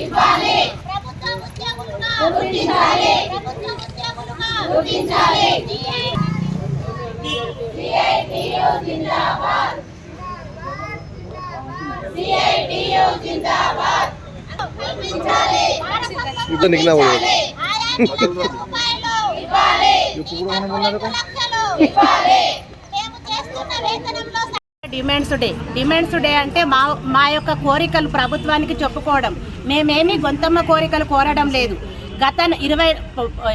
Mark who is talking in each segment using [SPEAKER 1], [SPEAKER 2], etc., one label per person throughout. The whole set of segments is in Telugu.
[SPEAKER 1] గుర్తించాలి. ప్రభుత్వ ఉద్యోగులుగా గుర్తించాలి. సిఐటియు జిందాబాద్. సిఐటియు జిందాబాద్. గుర్తించాలి.
[SPEAKER 2] నిఘ్నా కూడా.
[SPEAKER 1] రూపాయలు ఇవ్వాలి. లక్షలు ఇవ్వాలి. మేము చేస్తున్న వేతనంలో
[SPEAKER 3] డిమాండ్స్ డే. డిమాండ్స్ డే అంటే మా మా యొక్క కోరికలు ప్రభుత్వానికి చెప్పుకోవడం. మేమేమీ గొంతమ్మ కోరికలు కోరడం లేదు. గత ఇరవై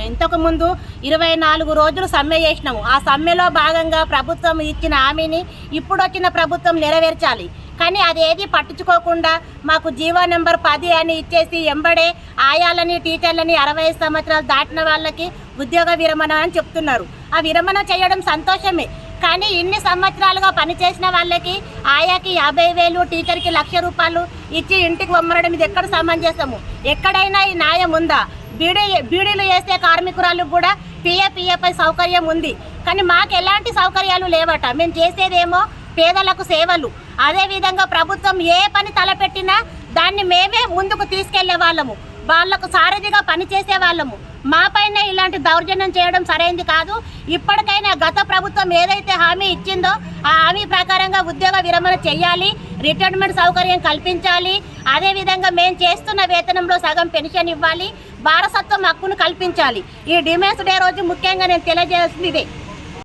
[SPEAKER 3] ఇంతకు ముందు ఇరవై నాలుగు రోజులు సమ్మె చేసినాము. ఆ సమ్మెలో భాగంగా ప్రభుత్వం ఇచ్చిన హామీని ఇప్పుడు వచ్చిన ప్రభుత్వం నెరవేర్చాలి. కానీ అదేది పట్టించుకోకుండా మాకు జీవో నెంబర్ పది అని ఇచ్చేసి ఎంబడే ఆయాలని టీచర్లని అరవై సంవత్సరాలు దాటిన వాళ్ళకి ఉద్యోగ విరమణ అని చెప్తున్నారు. ఆ విరమణ చేయడం సంతోషమే. కానీ ఇన్ని సంవత్సరాలుగా పనిచేసిన వాళ్ళకి ఆయాకి యాభై వేలు టీచర్కి లక్ష రూపాయలు ఇచ్చి ఇంటికి వమ్మరడం ఇది ఎక్కడ సమంజసము? ఎక్కడైనా ఈ న్యాయం ఉందా? బీడీ బీడీలు వేసే కార్మికురాలు కూడా పిఏ సౌకర్యం ఉంది. కానీ మాకు ఎలాంటి సౌకర్యాలు లేవట. మేము చేసేదేమో పేదలకు సేవలు. అదేవిధంగా ప్రభుత్వం ఏ పని తలపెట్టినా దాన్ని మేమే ముందుకు తీసుకెళ్ళే వాళ్ళము. వాళ్ళకు సారథిగా పనిచేసే వాళ్ళము. మా పైన ఇలాంటి దౌర్జన్యం చేయడం సరైంది కాదు. ఇప్పటికైనా గత ప్రభుత్వం ఏదైతే హామీ ఇచ్చిందో ఆ హామీ ప్రకారంగా ఉద్యోగ విరమణ చేయాలి రిటైర్మెంట్ సౌకర్యం కల్పించాలి. అదేవిధంగా మేము చేస్తున్న వేతనంలో సగం పెన్షన్ ఇవ్వాలి వారసత్వం హక్కును కల్పించాలి. ఈ డిమాండ్స్ డే రోజు ముఖ్యంగా నేను తెలియజేస్తుంది ఇదే.